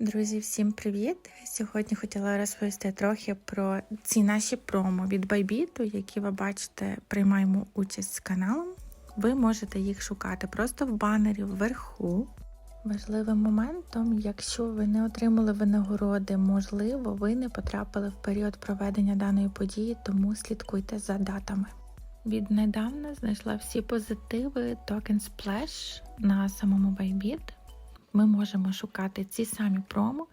Друзі, всім привіт! Сьогодні хотіла розповісти трохи про ці наші промо від Байбіту, які ви бачите, приймаємо участь з каналом. Ви можете їх шукати просто в банері вверху. Важливим моментом, якщо ви не отримали винагороди, можливо, ви не потрапили в період проведення даної події, тому слідкуйте за датами. Віднедавна знайшла всі позитиви Token Splash на самому Bybit ми можемо шукати ці самі промо.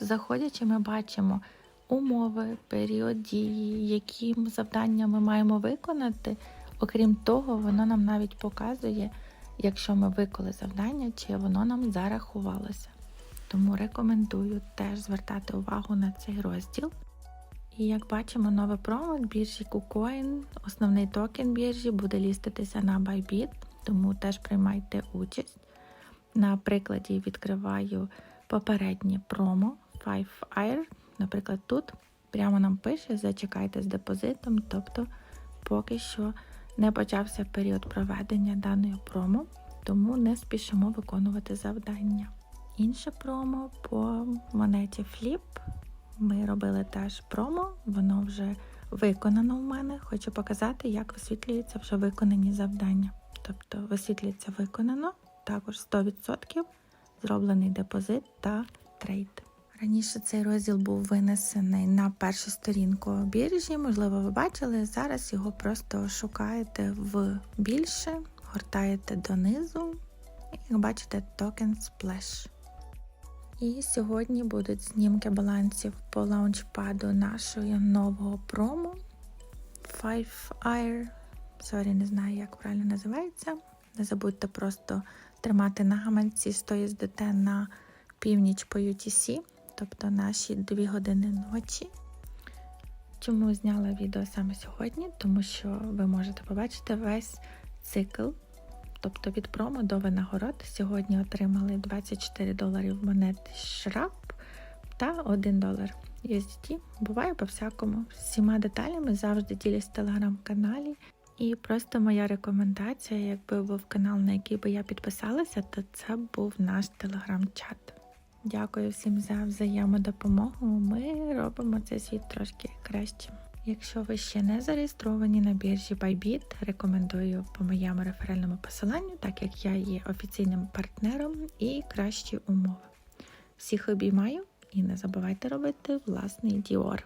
Заходячи, ми бачимо умови, період дії, які завдання ми маємо виконати. Окрім того, воно нам навіть показує, якщо ми виконали завдання, чи воно нам зарахувалося. Тому рекомендую теж звертати увагу на цей розділ. І як бачимо, нове промо біржі KuCoin, основний токен біржі буде ліститися на Bybit, тому теж приймайте участь. На прикладі відкриваю попереднє промо 5 Air. Наприклад, тут прямо нам пише Зачекайте з депозитом, тобто поки що не почався період проведення даної промо, тому не спішимо виконувати завдання. Інше промо по монеті Flip. Ми робили теж промо, воно вже виконано в мене. Хочу показати, як висвітлюються вже виконані завдання. Тобто висвітлюється виконано також 100% зроблений депозит та трейд. Раніше цей розділ був винесений на першу сторінку біржі, можливо, ви бачили. Зараз його просто шукаєте в більше, гортаєте донизу, і як бачите, токен Splash. І сьогодні будуть знімки балансів по лаунчпаду нашого нового промо 5 Air. Сорі, не знаю, як правильно називається. Не забудьте просто тримати на гаманці 100 USDT на північ по UTC, тобто наші 2 години ночі. Чому зняла відео саме сьогодні? Тому що ви можете побачити весь цикл, тобто від промо до винагород. Сьогодні отримали 24 доларів монет шрап та 1 долар USDT. Буває по-всякому. Всіма деталями завжди ділюсь в телеграм-каналі. І просто моя рекомендація, якби був канал, на який би я підписалася, то це був наш телеграм-чат. Дякую всім за взаємодопомогу. Ми робимо цей світ трошки краще. Якщо ви ще не зареєстровані на біржі Bybit, рекомендую по моєму реферальному посиланню, так як я є офіційним партнером і кращі умови. Всіх обіймаю і не забувайте робити власний діор.